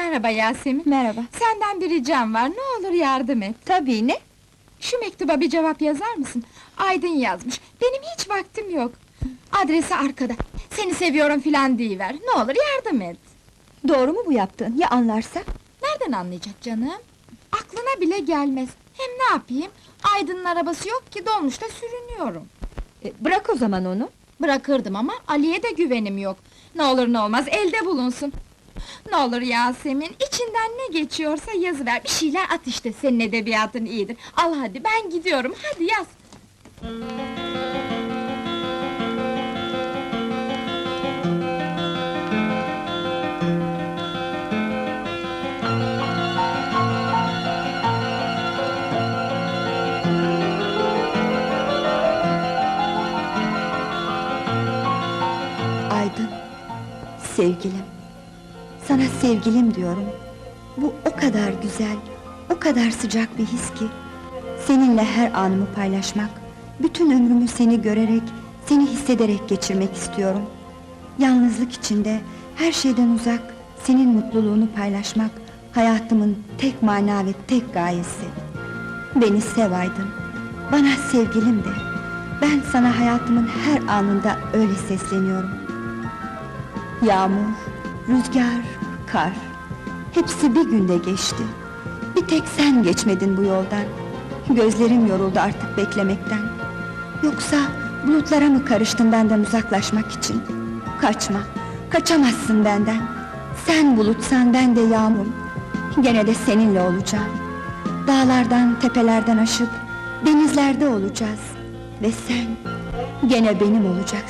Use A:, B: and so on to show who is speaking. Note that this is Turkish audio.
A: Merhaba Yasemin.
B: Merhaba.
A: Senden bir ricam var, ne olur yardım et.
B: Tabii ne?
A: Şu mektuba bir cevap yazar mısın? Aydın yazmış, benim hiç vaktim yok. Adresi arkada, seni seviyorum filan deyiver, ne olur yardım et.
B: Doğru mu bu yaptığın? Ya anlarsa?
A: Nereden anlayacak canım? Aklına bile gelmez. Hem ne yapayım? Aydın'ın arabası yok ki, dolmuşta sürünüyorum.
B: E, bırak o zaman onu.
A: Bırakırdım ama Ali'ye de güvenim yok. Ne olur ne olmaz, elde bulunsun. Ne olur Yasemin, içinden ne geçiyorsa yazıver, bir şeyler at işte, senin edebiyatın iyidir. Al hadi, ben gidiyorum, hadi yaz.
B: Aydın. Sevgilim. Sana sevgilim diyorum. Bu o kadar güzel, o kadar sıcak bir his ki. Seninle her anımı paylaşmak, bütün ömrümü seni görerek, seni hissederek geçirmek istiyorum. Yalnızlık içinde, her şeyden uzak, senin mutluluğunu paylaşmak, hayatımın tek mana ve tek gayesi. Beni sev Aydın, bana sevgilim de. Ben sana hayatımın her anında öyle sesleniyorum. Yağmur, rüzgar, kar, hepsi bir günde geçti. Bir tek sen geçmedin bu yoldan. Gözlerim yoruldu artık beklemekten. Yoksa bulutlara mı karıştın benden uzaklaşmak için? Kaçma, kaçamazsın benden. Sen bulutsan ben de yağmur. Gene de seninle olacağım. Dağlardan, tepelerden aşıp denizlerde olacağız. Ve sen gene benim olacaksın.